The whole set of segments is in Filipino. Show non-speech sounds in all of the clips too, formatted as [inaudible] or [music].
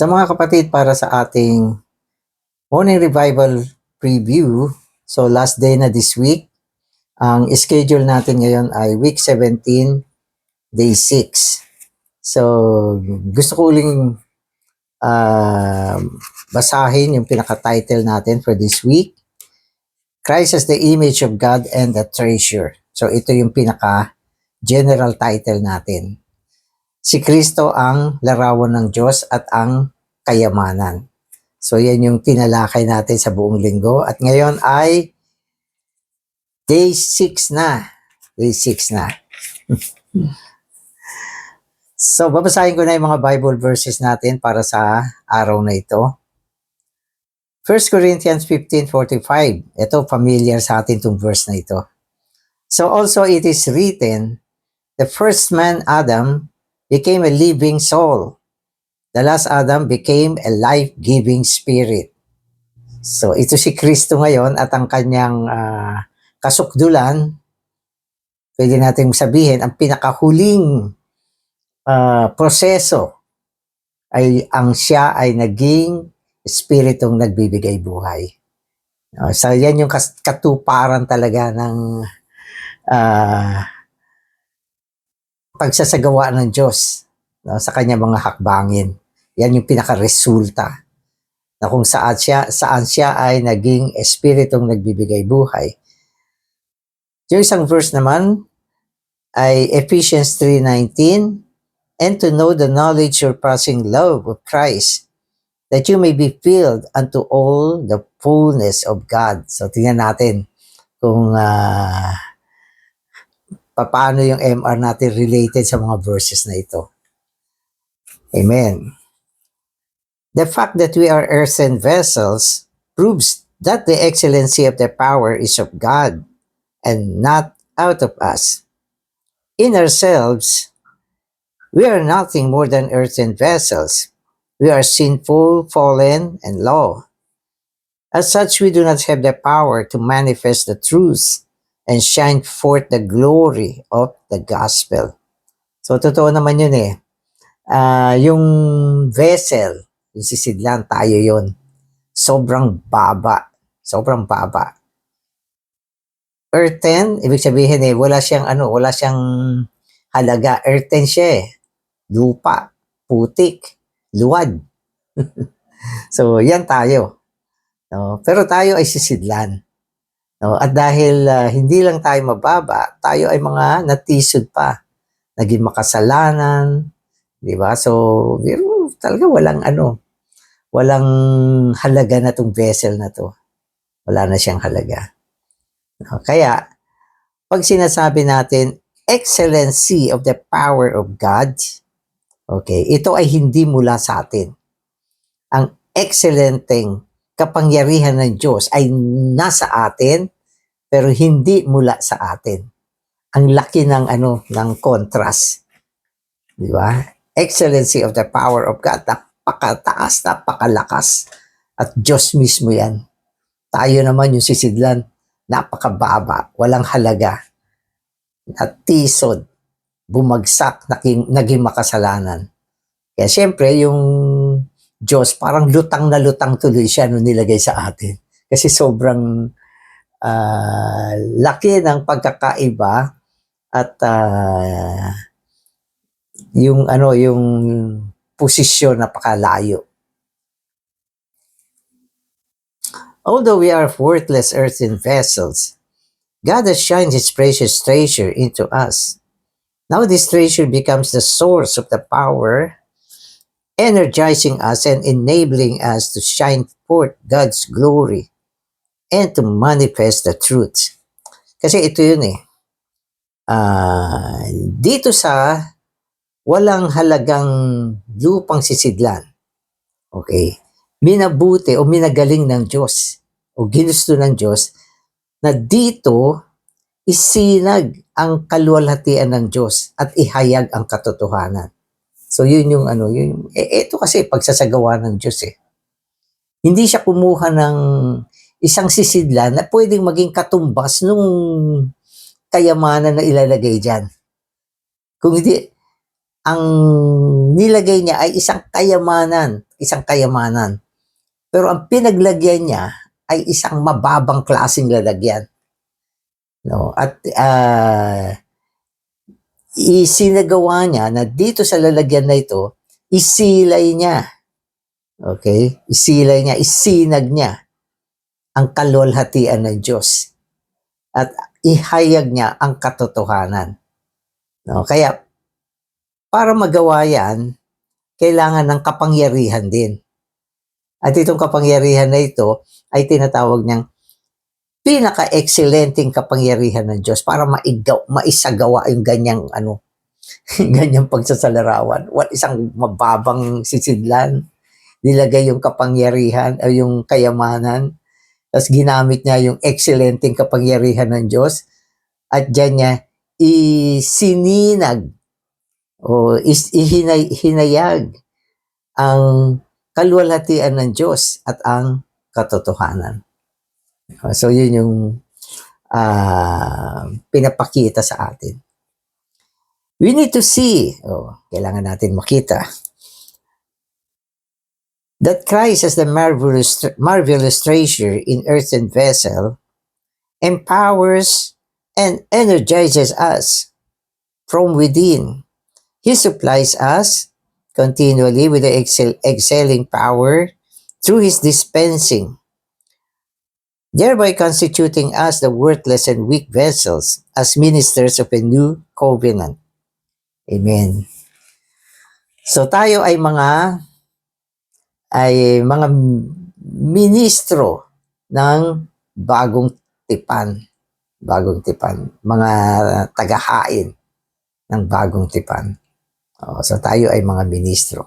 Sa mga kapatid, para sa ating morning revival preview, so last day na this week, ang schedule natin ngayon ay week 17, day 6. So, gusto ko uling ah, basahin yung pinaka-title natin for this week. Christ as the image of God and the treasure. So, ito yung pinaka-general title natin. Si Kristo ang larawan ng Diyos at ang kayamanan. So, yan yung tinalakay natin sa buong linggo. At ngayon ay day 6 na. Day 6 na. [laughs] so, babasahin ko na yung mga Bible verses natin para sa araw na ito. 1 Corinthians 15.45. Ito, familiar sa atin itong verse na ito. So also it is written, the first man, Adam, became a living soul. The last Adam became a life-giving spirit. So ito si Kristo ngayon at ang kanyang ah, kasukdulan, pwede natin sabihin, ang pinakahuling ah, proseso ay ang siya ay naging espiritong nagbibigay buhay. No, so yan yung katuparan talaga ng ah, pagsasagawa ng Diyos no, sa kanya mga hakbangin. Yan yung pinaka-resulta na kung saan siya, saan siya ay naging espiritong nagbibigay buhay. Yung isang verse naman ay Ephesians 3.19 And to know the knowledge surpassing love of Christ that you may be filled unto all the fullness of God. So tingnan natin kung ah, paano yung MR natin related sa mga verses na ito. Amen. The fact that we are earthen vessels proves that the excellency of the power is of God and not out of us. In ourselves, we are nothing more than earthen vessels. We are sinful, fallen, and low. As such, we do not have the power to manifest the truth and shine forth the glory of the gospel. So, totoo naman yun eh. Ah, yung vessel, yung sisidlan, tayo yun. Sobrang baba. Sobrang baba. Earthen, ibig sabihin eh, wala siyang ano, wala siyang halaga. Earthen siya eh. Lupa, putik, luwad. [laughs] so, yan tayo. No? Pero tayo ay sisidlan. No? At dahil ah, hindi lang tayo mababa, tayo ay mga natisod pa. Naging makasalanan, di ba? So, pero talaga walang ano, walang halaga na tong vessel na to. Wala na siyang halaga. No? Kaya, pag sinasabi natin, excellency of the power of God, okay, ito ay hindi mula sa atin. Ang excelenteng kapangyarihan ng Diyos ay nasa atin pero hindi mula sa atin. Ang laki ng ano ng contrast. Di ba? Excellency of the power of God, napakataas, napakalakas. At Diyos mismo yan. Tayo naman yung sisidlan, napakababa, walang halaga. At tisod, bumagsak, naging, naging makasalanan. Kaya syempre, yung Diyos, parang lutang na lutang tuloy siya nung nilagay sa atin. Kasi sobrang ah, laki ng pagkakaiba at ah, yung ano yung posisyon napakalayo. Although we are worthless earthen vessels, God has shined His precious treasure into us. Now this treasure becomes the source of the power energizing us and enabling us to shine forth God's glory and to manifest the truth. Kasi ito yun eh. Ah, dito sa walang halagang lupang sisidlan, okay, minabuti o minagaling ng Diyos o ginusto ng Diyos na dito isinag ang kaluwalhatian ng Diyos at ihayag ang katotohanan. So yun yung ano, yun yung, eh, ito kasi pagsasagawa ng Diyos eh. Hindi siya kumuha ng isang sisidlan na pwedeng maging katumbas nung kayamanan na ilalagay dyan. Kung hindi, ang nilagay niya ay isang kayamanan, isang kayamanan. Pero ang pinaglagyan niya ay isang mababang klaseng lalagyan. No? At ah, isinagawa niya na dito sa lalagyan na ito, isilay niya. Okay? Isilay niya, isinag niya ang kalwalhatian ng Diyos. At ihayag niya ang katotohanan. No? Kaya, para magawa yan, kailangan ng kapangyarihan din. At itong kapangyarihan na ito ay tinatawag niyang pinaka-excellenting kapangyarihan ng Diyos para maigaw, maisagawa yung ganyang ano, [laughs] ganyang pagsasalarawan. What isang mababang sisidlan, nilagay yung kapangyarihan o yung kayamanan, tapos ginamit niya yung excellenting kapangyarihan ng Diyos at diyan niya isininag o is, ihinay, hinayag ang kalwalhatian ng Diyos at ang katotohanan. So yun yung ah, pinapakita sa atin. We need to see, oh, kailangan natin makita, that Christ as the marvelous, marvelous treasure in earthen vessel empowers and energizes us from within. He supplies us continually with the excel, excelling power through his dispensing, thereby constituting us the worthless and weak vessels as ministers of a new covenant. Amen. So tayo ay mga ay mga ministro ng bagong tipan. Bagong tipan. Mga tagahain ng bagong tipan. O, so tayo ay mga ministro.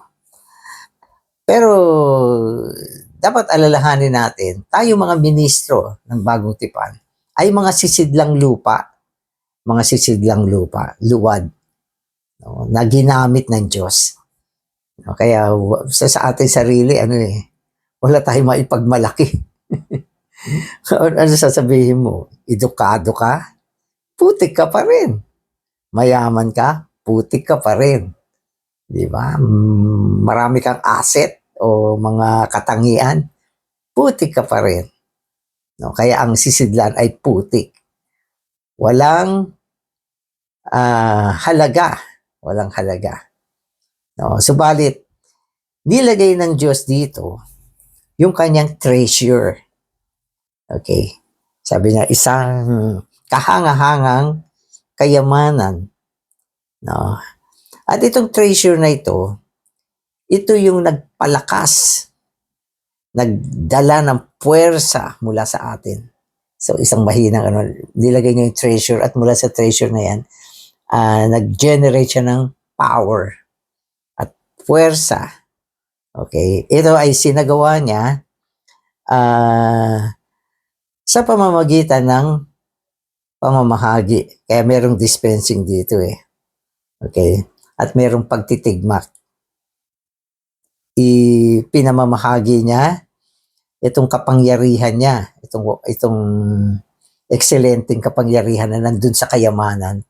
Pero dapat alalahanin natin, tayo mga ministro ng bagong tipan ay mga sisidlang lupa. Mga sisidlang lupa, luwad, no, na ginamit ng Diyos. No, kaya sa, sa ating sarili, ano eh, wala tayong maipagmalaki. [laughs] ano ano sasabihin mo? Edukado ka? Putik ka pa rin. Mayaman ka? Putik ka pa rin. Di ba? Marami kang asset o mga katangian. Putik ka pa rin. No, kaya ang sisidlan ay putik. Walang ah, halaga. Walang halaga. No, subalit, nilagay ng Diyos dito yung kanyang treasure. Okay. Sabi niya, isang kahangahangang kayamanan. No? At itong treasure na ito, ito yung nagpalakas, nagdala ng puwersa mula sa atin. So isang mahinang ano, nilagay niya yung treasure at mula sa treasure na yan, ah, nag-generate siya ng power at puwersa. Okay, ito ay sinagawa niya ah, sa pamamagitan ng pamamahagi. Kaya merong dispensing dito eh. Okay? At merong pagtitigmak. Ipinamamahagi niya itong kapangyarihan niya, itong itong excellenting kapangyarihan na nandun sa kayamanan.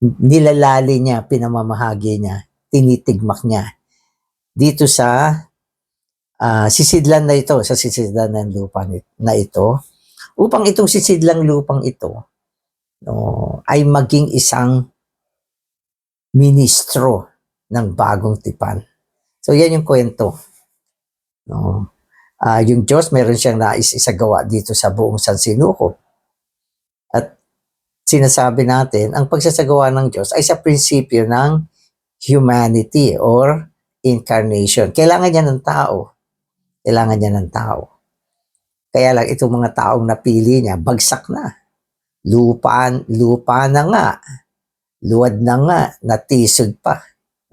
Nilalali niya, pinamamahagi niya, tinitigmak niya. Dito sa ah, sisidlan na ito, sa sisidlan ng lupa na ito, upang itong sisidlang lupang ito no, ay maging isang ministro ng bagong tipan. So yan yung kwento. No. Ah, yung Diyos meron siyang nais isagawa dito sa buong San Sinuko. At sinasabi natin, ang pagsasagawa ng Diyos ay sa prinsipyo ng humanity or incarnation. Kailangan niya ng tao. Kailangan niya ng tao. Kaya lang itong mga taong napili niya, bagsak na. Lupa, lupa na nga. Luwad na nga. Natisod pa.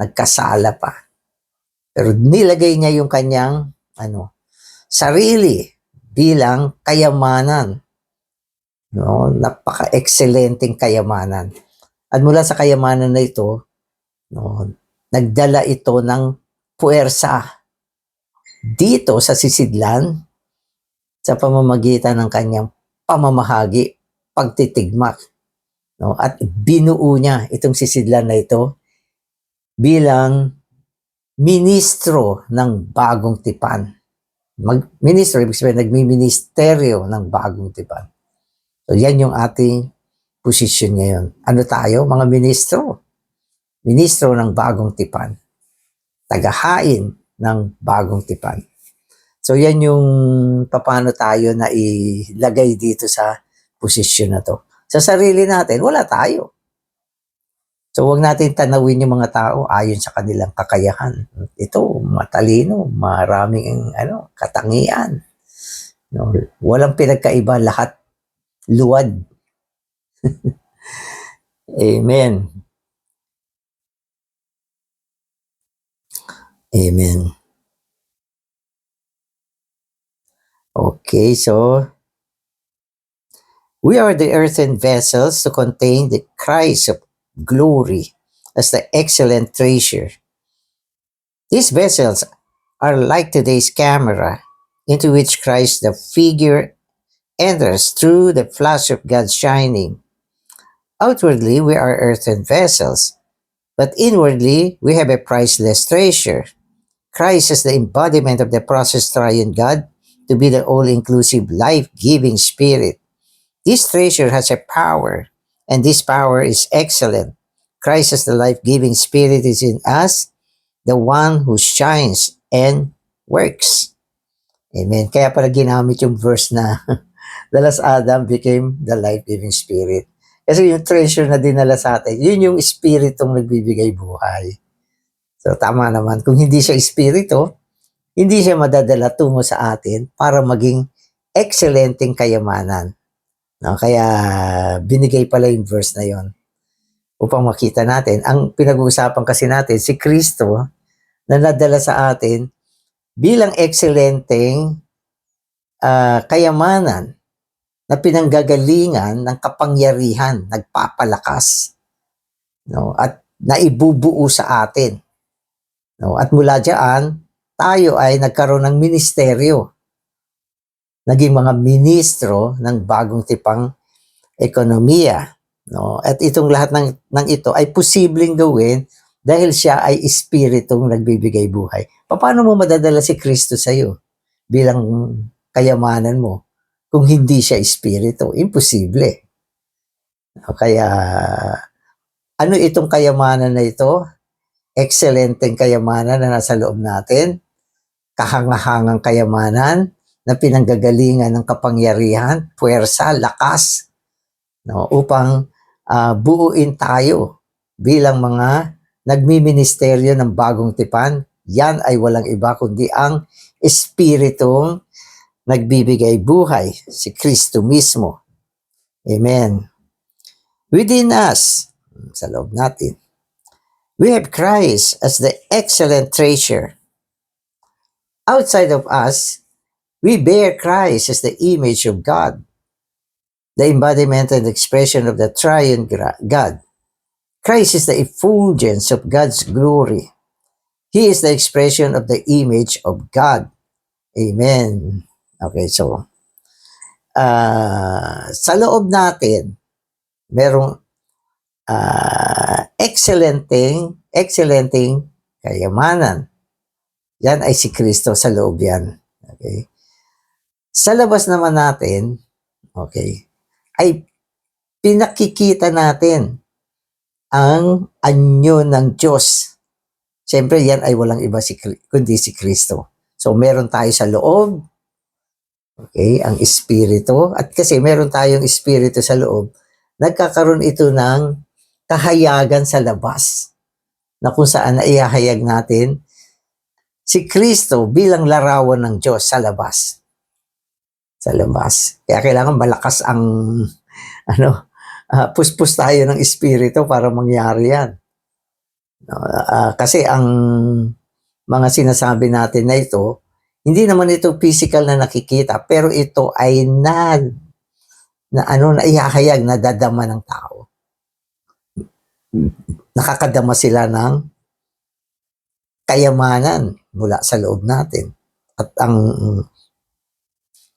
Nagkasala pa. Pero nilagay niya yung kanyang ano, sarili bilang kayamanan. No, napaka-excellenting kayamanan. At mula sa kayamanan na ito, no, nagdala ito ng puwersa dito sa sisidlan sa pamamagitan ng kanyang pamamahagi, pagtitigmak. No? At binuo niya itong sisidlan na ito bilang ministro ng bagong tipan. Mag, ministro, ibig sabihin, nagmi-ministeryo ng bagong tipan. So, yan yung ating posisyon ngayon. Ano tayo? Mga ministro. Ministro ng bagong tipan. Tagahain ng bagong tipan. So, yan yung paano tayo na ilagay dito sa posisyon na to. Sa sarili natin, wala tayo. So, wag natin tanawin yung mga tao ayon sa kanilang kakayahan. Ito, matalino, maraming ano, katangian. No, walang pinagkaiba, lahat luwad. [laughs] Amen. Amen. Okay, so we are the earthen vessels to contain the Christ of glory as the excellent treasure. These vessels are like today's camera, into which Christ the figure enters through the flash of God's shining. Outwardly, we are earthen vessels, but inwardly, we have a priceless treasure. Christ is the embodiment of the process triune God to be the all inclusive, life giving spirit. This treasure has a power and this power is excellent. Christ as the life-giving spirit is in us, the one who shines and works. Amen. Kaya pala ginamit yung verse na [laughs] the last Adam became the life-giving spirit. Kasi yung treasure na dinala sa atin, yun yung spiritong nagbibigay buhay. So tama naman. Kung hindi siya espiritu, hindi siya madadala tungo sa atin para maging excellenting kayamanan. No, kaya binigay pala yung verse na yon upang makita natin. Ang pinag-uusapan kasi natin, si Kristo na nadala sa atin bilang excelenteng uh, kayamanan na pinanggagalingan ng kapangyarihan, nagpapalakas. No? At naibubuo sa atin. No? At mula diyan, tayo ay nagkaroon ng ministeryo naging mga ministro ng bagong tipang ekonomiya. No? At itong lahat ng, ng ito ay posibleng gawin dahil siya ay espiritong nagbibigay buhay. Paano mo madadala si Kristo sa iyo bilang kayamanan mo kung hindi siya espiritu? Imposible. Kaya ano itong kayamanan na ito? Excelenteng kayamanan na nasa loob natin, kahangahangang kayamanan, na pinanggagalingan ng kapangyarihan, puwersa, lakas, no, upang uh, buuin tayo bilang mga nagmiministeryo ng bagong tipan. Yan ay walang iba kundi ang Espiritong nagbibigay buhay, si Kristo mismo. Amen. Within us, sa loob natin, we have Christ as the excellent treasure. Outside of us, We bear Christ as the image of God, the embodiment and expression of the triune God. Christ is the effulgence of God's glory. He is the expression of the image of God. Amen. Okay, so, uh, sa loob natin, merong uh, excellenting, excellenting kayamanan. Yan ay si Kristo sa loob yan. Okay? Sa labas naman natin, okay, ay pinakikita natin ang anyo ng Diyos. Siyempre, yan ay walang iba si, kundi si Kristo. So, meron tayo sa loob, okay, ang Espiritu. At kasi meron tayong Espiritu sa loob, nagkakaroon ito ng kahayagan sa labas na kung saan naihahayag natin si Kristo bilang larawan ng Diyos sa labas sa labas. Kaya kailangan malakas ang [laughs] ano, uh, puspos tayo ng espiritu para mangyari yan. Uh, kasi ang mga sinasabi natin na ito, hindi naman ito physical na nakikita, pero ito ay na, na ano, na ihahayag, na dadama ng tao. Nakakadama sila ng kayamanan mula sa loob natin. At ang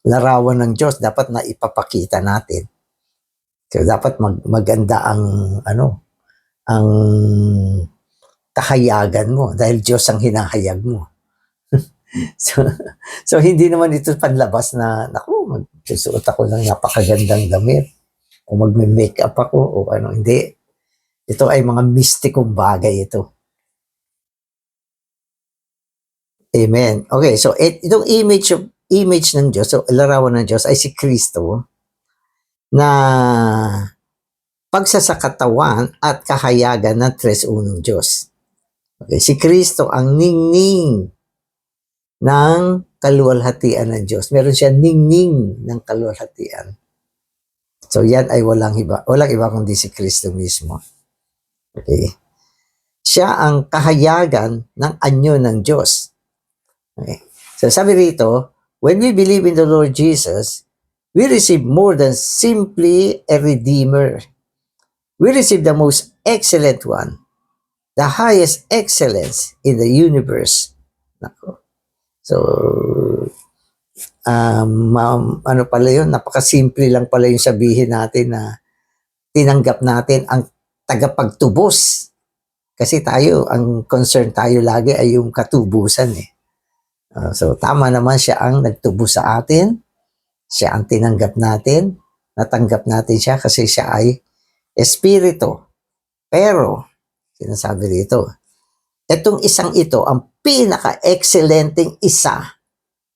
larawan ng Diyos dapat na ipapakita natin. So dapat mag, maganda ang ano ang kahayagan mo dahil Diyos ang hinahayag mo. [laughs] so, so, hindi naman ito panlabas na, naku, magsusuot ako ng napakagandang damit o magme-make up ako o ano, hindi. Ito ay mga mystikong bagay ito. Amen. Okay, so it, itong image of image ng Diyos, so larawan ng Diyos ay si Kristo na pagsasakatawan at kahayagan ng tres unong Diyos. Okay, si Kristo ang ningning ng kaluwalhatian ng Diyos. Meron siya ningning ng kaluwalhatian. So yan ay walang iba, walang iba kundi si Kristo mismo. Okay. Siya ang kahayagan ng anyo ng Diyos. Okay. So sabi rito, when we believe in the Lord Jesus, we receive more than simply a redeemer. We receive the most excellent one, the highest excellence in the universe. Nako. So, um, ma- ano pala yun, napakasimple lang pala yung sabihin natin na tinanggap natin ang tagapagtubos. Kasi tayo, ang concern tayo lagi ay yung katubusan eh. Uh, so, tama naman siya ang nagtubos sa atin. Siya ang tinanggap natin. Natanggap natin siya kasi siya ay espiritu. Pero, sinasabi rito, itong isang ito, ang pinaka-excellenting isa.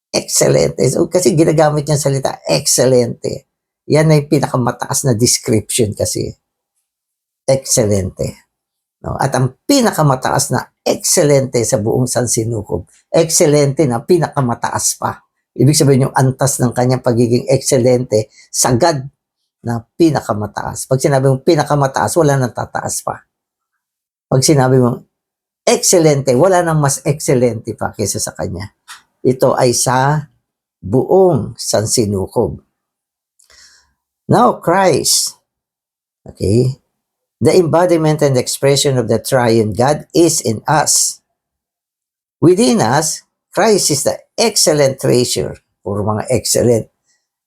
Excelente. So, kasi ginagamit niya salita, excelente. Yan ay pinakamataas na description kasi. Excelente. No? At ang pinakamataas na excelente sa buong San Sinukob. Excelente na pinakamataas pa. Ibig sabihin yung antas ng kanyang pagiging excelente, sagad na pinakamataas. Pag sinabi mong pinakamataas, wala nang tataas pa. Pag sinabi mong excelente, wala nang mas excelente pa kaysa sa kanya. Ito ay sa buong San Sinukob. Now, Christ, okay, the embodiment and expression of the triune God is in us. Within us, Christ is the excellent treasure. Puro mga excellent.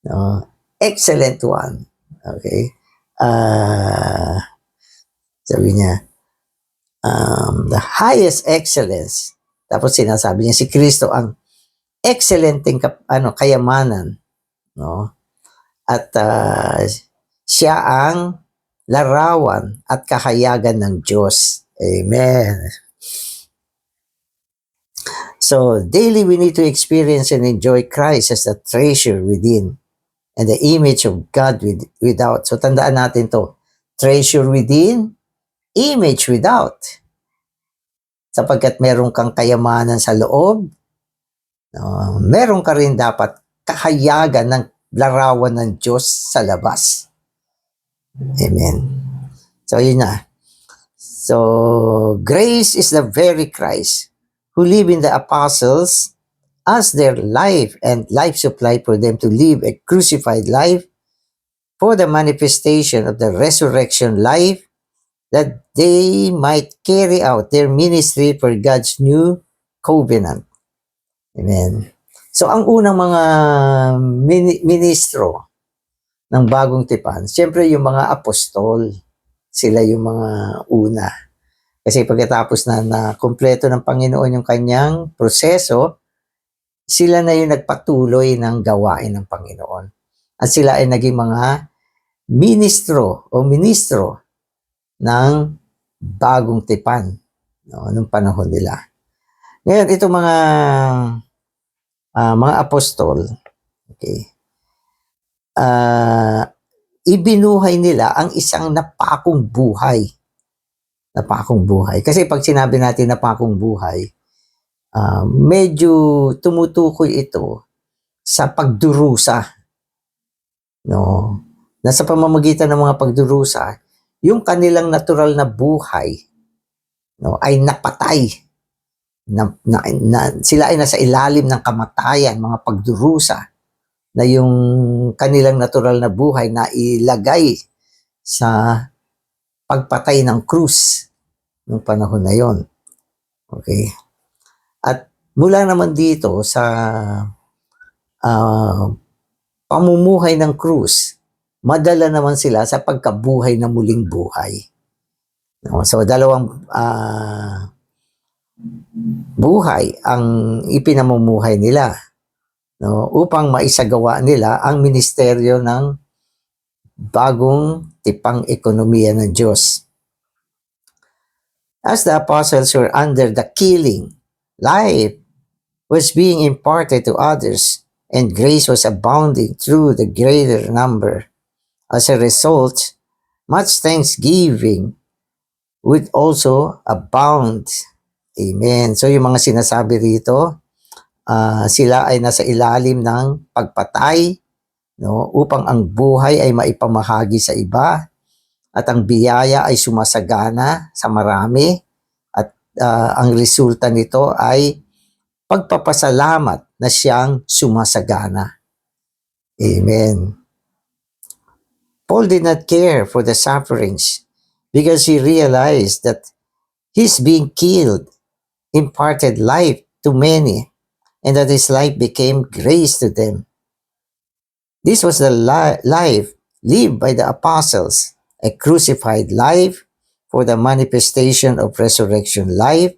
No? Excellent one. Okay? Ah, sabi niya, um, the highest excellence. Tapos sinasabi niya, si Kristo ang excellenting kap, ano, kayamanan. No? At ah, siya ang larawan at kahayagan ng Diyos. Amen. So, daily we need to experience and enjoy Christ as the treasure within and the image of God with, without. So, tandaan natin to. Treasure within, image without. Sapagkat meron kang kayamanan sa loob, no, meron ka rin dapat kahayagan ng larawan ng Diyos sa labas. Amen. So, yun na. So, grace is the very Christ who live in the apostles as their life and life supply for them to live a crucified life for the manifestation of the resurrection life that they might carry out their ministry for God's new covenant. Amen. So, ang unang mga mini- ministro ng bagong tipan, siyempre yung mga apostol, sila yung mga una. Kasi pagkatapos na na kumpleto ng Panginoon yung kanyang proseso, sila na yung nagpatuloy ng gawain ng Panginoon. At sila ay naging mga ministro o ministro ng bagong tipan no, nung panahon nila. Ngayon, itong mga ah, mga apostol, okay, ah, ibinuhay nila ang isang napakong buhay. Napakong buhay. Kasi pag sinabi natin napakong buhay, ah, medyo tumutukoy ito sa pagdurusa. No? Na sa pamamagitan ng mga pagdurusa, yung kanilang natural na buhay no, ay napatay. Na, na, na, sila ay nasa ilalim ng kamatayan, mga pagdurusa na yung kanilang natural na buhay na ilagay sa pagpatay ng krus ng panahon na yon. Okay? At mula naman dito sa ah, pamumuhay ng krus, madala naman sila sa pagkabuhay na muling buhay. No? So dalawang ah, buhay ang ipinamumuhay nila no upang maisagawa nila ang ministeryo ng bagong tipang ekonomiya ng Diyos. As the apostles were under the killing, life was being imparted to others, and grace was abounding through the greater number. As a result, much thanksgiving would also abound. Amen. So yung mga sinasabi rito, ah, sila ay nasa ilalim ng pagpatay no upang ang buhay ay maipamahagi sa iba at ang biyaya ay sumasagana sa marami at ah, ang resulta nito ay pagpapasalamat na siyang sumasagana. Amen. Paul did not care for the sufferings because he realized that his being killed imparted life to many and that his life became grace to them. This was the li- life lived by the apostles, a crucified life for the manifestation of resurrection life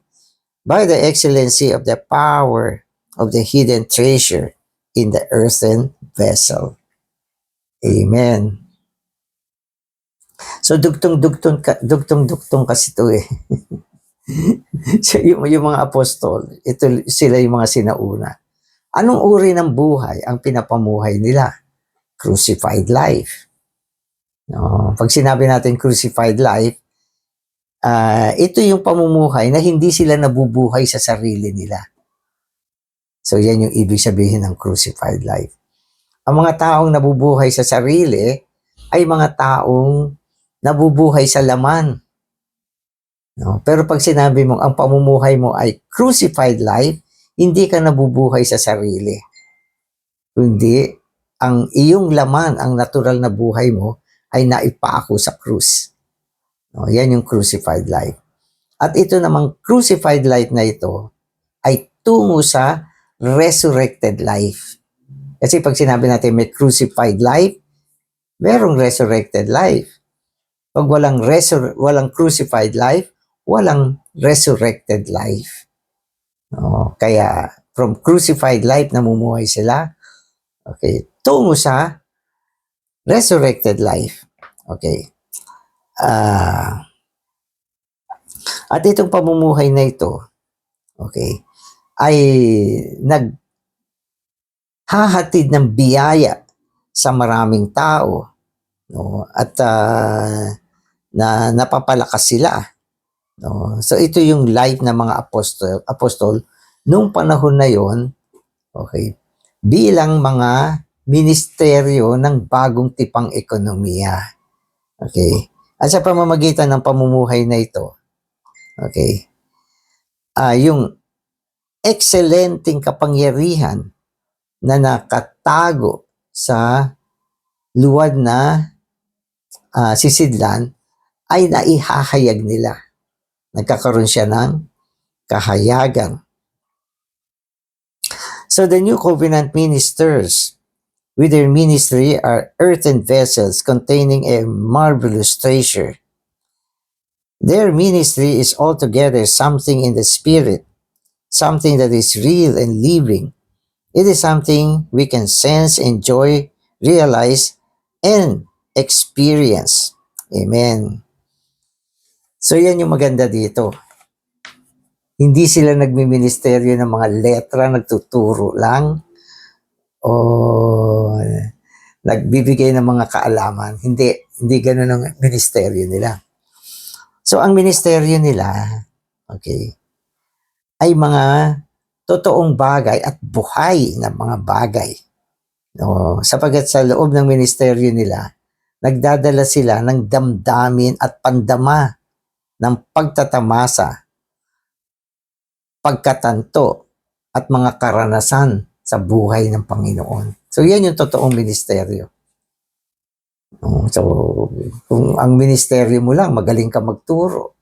by the excellency of the power of the hidden treasure in the earthen vessel. Amen. So dugtong-dugtong dugtong-dugtong kasi ito eh. [laughs] [laughs] so, yung, yung mga apostol, ito sila yung mga sinauna. Anong uri ng buhay ang pinapamuhay nila? Crucified life. No, pag sinabi natin crucified life, ah, ito yung pamumuhay na hindi sila nabubuhay sa sarili nila. So yan yung ibig sabihin ng crucified life. Ang mga taong nabubuhay sa sarili ay mga taong nabubuhay sa laman. No? Pero pag sinabi mo ang pamumuhay mo ay crucified life, hindi ka nabubuhay sa sarili. Kundi ang iyong laman, ang natural na buhay mo ay naipaako sa krus. No, yan yung crucified life. At ito namang crucified life na ito ay tungo sa resurrected life. Kasi pag sinabi natin may crucified life, merong resurrected life. Pag walang, resur- walang crucified life, walang resurrected life. No, kaya from crucified life namumuhay sila. Okay, tungo sa resurrected life. Okay. Ah at itong pamumuhay na ito, okay, ay naghahatid ng biyaya sa maraming tao, no? At ah, na napapalakas sila, no? So ito yung life ng mga apostol, apostol nung panahon na yon, okay, bilang mga ministeryo ng bagong tipang ekonomiya. Okay? At sa pamamagitan ng pamumuhay na ito, okay, ah yung excellenting kapangyarihan na nakatago sa luwad na ah, sisidlan ay naihahayag nila. Nagkakaroon siya ng kahayagan. So the new covenant ministers with their ministry are earthen vessels containing a marvelous treasure. Their ministry is altogether something in the spirit, something that is real and living. It is something we can sense, enjoy, realize, and experience. Amen. So yan yung maganda dito. Hindi sila nagmiministeryo ng mga letra, nagtuturo lang o nagbibigay ng mga kaalaman. Hindi, hindi ganun ang ministeryo nila. So, ang ministeryo nila, okay, ay mga totoong bagay at buhay na mga bagay. No, sapagat sa loob ng ministeryo nila, nagdadala sila ng damdamin at pandama ng pagtatamasa, pagkatanto, at mga karanasan sa buhay ng Panginoon. So, yan yung totoong ministeryo. No, So, kung ang ministeryo mo lang, magaling ka magturo.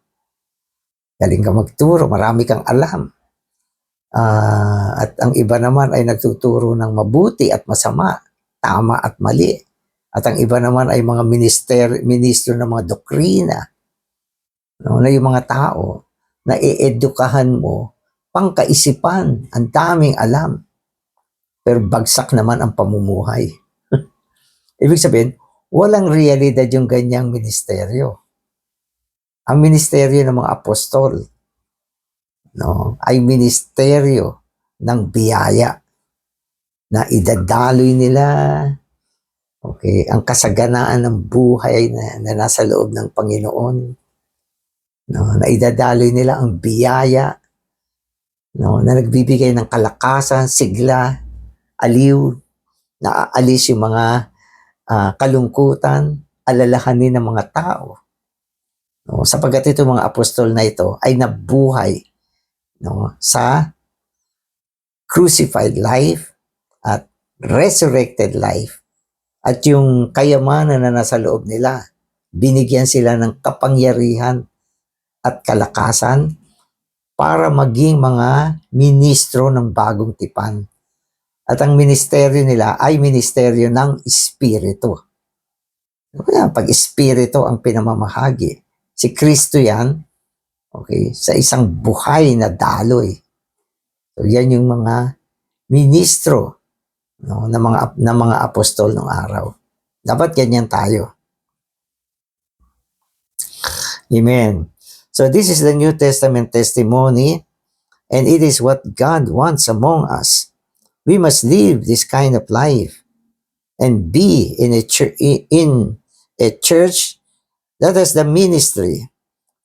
Galing ka magturo, marami kang alam. Ah, at ang iba naman ay nagtuturo ng mabuti at masama, tama at mali. At ang iba naman ay mga minister, ministro ng mga doktrina. No, na yung mga tao na i-edukahan mo pangkaisipan, ang daming alam. Pero bagsak naman ang pamumuhay. [laughs] Ibig sabihin, walang realidad yung ganyang ministeryo. Ang ministeryo ng mga apostol no, ay ministeryo ng biyaya na idadaloy nila okay, ang kasaganaan ng buhay na, na nasa loob ng Panginoon. No, na idadaloy nila ang biyaya no, na nagbibigay ng kalakasan, sigla, aliw, na aalis yung mga ah, kalungkutan, alalahanin ng mga tao. No, sapagkat ito mga apostol na ito ay nabuhay no, sa crucified life at resurrected life. At yung kayamanan na nasa loob nila, binigyan sila ng kapangyarihan at kalakasan para maging mga ministro ng bagong tipan. At ang ministeryo nila ay ministeryo ng Espiritu. Kaya pag Espiritu ang pinamamahagi, si Kristo yan, okay, sa isang buhay na daloy. So yan yung mga ministro no, ng mga ng mga apostol ng araw. Dapat ganyan tayo. Amen. So this is the New Testament testimony and it is what God wants among us. We must live this kind of life and be in a church in a church that has the ministry.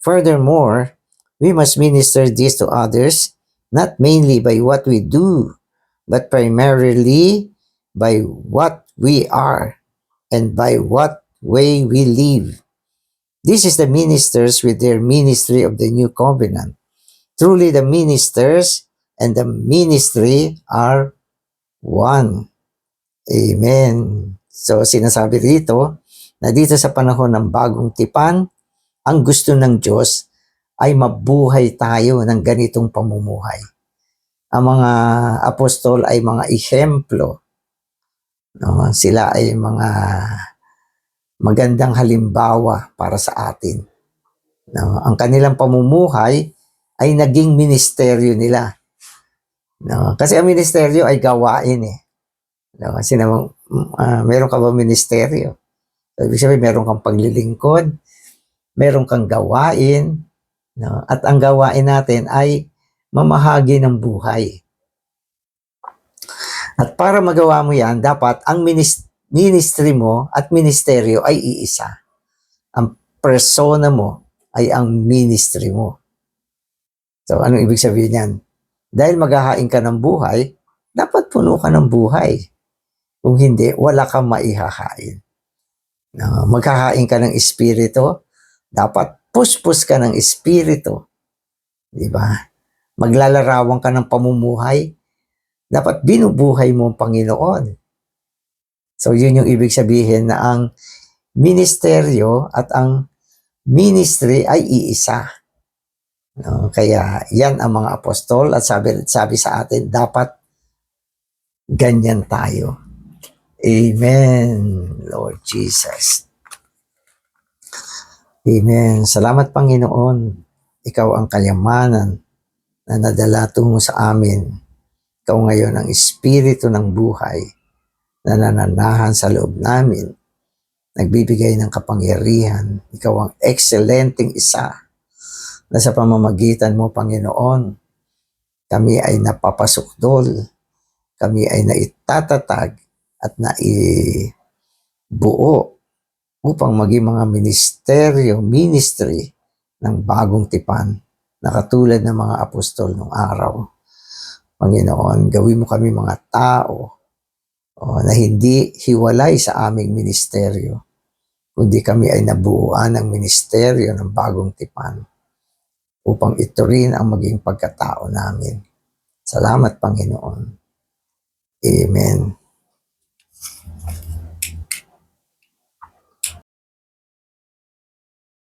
Furthermore, we must minister this to others not mainly by what we do, but primarily by what we are and by what way we live. This is the ministers with their ministry of the new covenant. Truly, the ministers and the ministry are one. Amen. So, sinasabi rito na dito sa panahon ng bagong tipan, ang gusto ng Diyos ay mabuhay tayo ng ganitong pamumuhay. Ang mga apostol ay mga ehemplo. No? Sila ay mga magandang halimbawa para sa atin. No? Ang kanilang pamumuhay ay naging ministeryo nila. No? Kasi ang ministeryo ay gawain eh. No? Kasi naman, uh, meron ka ba ministeryo? Ibig sabihin, meron kang paglilingkod, meron kang gawain, no? at ang gawain natin ay mamahagi ng buhay. At para magawa mo yan, dapat ang ministry mo at ministeryo ay iisa. Ang persona mo ay ang ministry mo. So, anong ibig sabihin yan? Dahil maghahain ka ng buhay, dapat puno ka ng buhay. Kung hindi, wala kang maihahain. Uh, maghahain ka ng espiritu, dapat puspos ka ng espiritu. Di ba? Maglalarawan ka ng pamumuhay, dapat binubuhay mo ang Panginoon. So yun yung ibig sabihin na ang ministeryo at ang ministry ay iisa. No, kaya yan ang mga apostol at sabi, sabi sa atin, dapat ganyan tayo. Amen, Lord Jesus. Amen. Salamat Panginoon. Ikaw ang kayamanan na nadala tungo sa amin ikaw ngayon ang espiritu ng buhay na nananahan sa loob namin. Nagbibigay ng kapangyarihan. Ikaw ang excellenting isa na sa pamamagitan mo, Panginoon, kami ay napapasukdol, kami ay naitatatag at naibuo upang maging mga ministeryo, ministry ng bagong tipan na katulad ng mga apostol ng araw. Panginoon, gawin mo kami mga tao oh, na hindi hiwalay sa aming ministeryo, kundi kami ay nabuuan ng ministeryo ng bagong tipan upang ito rin ang maging pagkatao namin. Salamat, Panginoon. Amen.